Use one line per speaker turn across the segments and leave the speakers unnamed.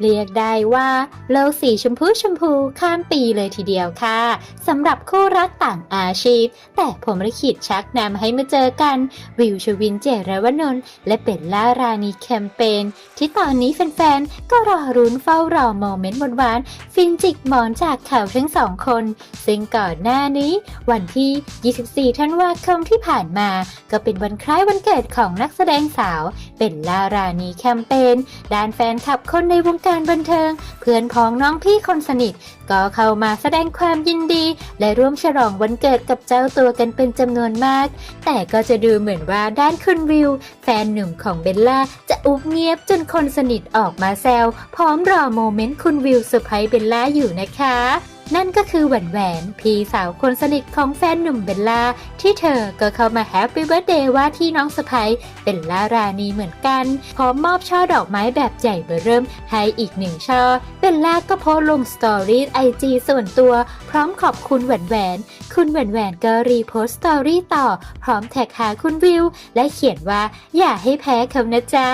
เรียกได้ว่าโลกสีชมพูชมพูข้ามปีเลยทีเดียวค่ะสำหรับคู่รักต่างอาชีพ แต่ผมลิขิตชักนำให้มาเจอกัน วิวชวินเจรวนนท์และเบลล่ารานีแคมเปญที่ตอนนี้แฟนๆ ก็รอรุ้นเฝ้ารอโมเมนต์หวานๆ ฟินจิกหมอนจากข่าวทั้งสองคน ซึ่งก่อนหน้านี้วันที่ 24 ธันวาคมที่ผ่านมา ก็เป็นวันคล้ายวันเกิดของนักแสดงสาวเบลล่ารานีแคมเปญด้านแฟนคลับคนในวงการบันเทิง เพื่อนพ้องน้องพี่คนสนิท ก็เข้ามาแสดงความยินดี และร่วมฉลองวันเกิดกับเจ้าตัวกันเป็นจำนวนมาก แต่ก็จะดูเหมือนว่าด้านคุณวิว แฟนหนุ่มของเบลล่าจะอุบเงียบจนคนสนิทออกมาแซวพร้อมรอโมเมนต์คุณวิวเซอร์ไพรส์เบลล่าอยู่นะคะ นั่นก็คือแหวนแหวน พี่สาวคนสนิทของแฟนหนุ่มเบลล่า ที่เธอก็เข้ามาแฮปปี้เบิร์ดเดย์ว่าที่น้องสะพ้ยเบลล่ารานีเหมือนกัน พร้อมมอบช่อดอกไม้แบบใหญ่เบอร์เริ่มให้อีกหนึ่งช่อเบลล่าก็โพสลงสตอรี่ไอจีส่วนตัว พร้อมขอบคุณแหวนแหวน คุณแหวนแหวนก็รีโพสต์สตอรี่ต่อ พร้อมแท็กหาคุณวิว และเขียนว่าอย่าให้แพ้เขานะจ๊ะ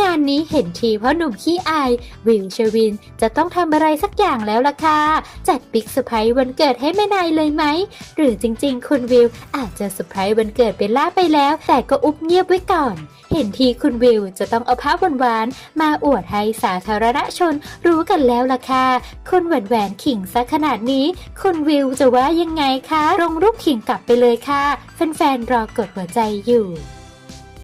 งานนี้เห็นทีเพราะหนุ่มขี้อาย วิวชวินจะต้องทำอะไรสักอย่างแล้วล่ะค่ะจัดปิบิ๊กเซอร์ไพรส์วันเกิดให้แม่นายเลยไหม หรือจริงๆ คุณวิวอาจจะเซอร์ไพรส์วันเกิดเบลล่าไปแล้ว แต่ก็อุบเงียบไว้ก่อน เห็นทีคุณวิวจะต้องเอาภาพหวานๆมาอวดให้สาธารณชนรู้กันแล้วล่ะค่ะ คุณแหวนแหวนขิงซะขนาดนี้ คุณวิวจะว่ายังไงคะลงรูปขิงกลับไปเลยค่ะ แฟนๆรอกดหัวใจอยู่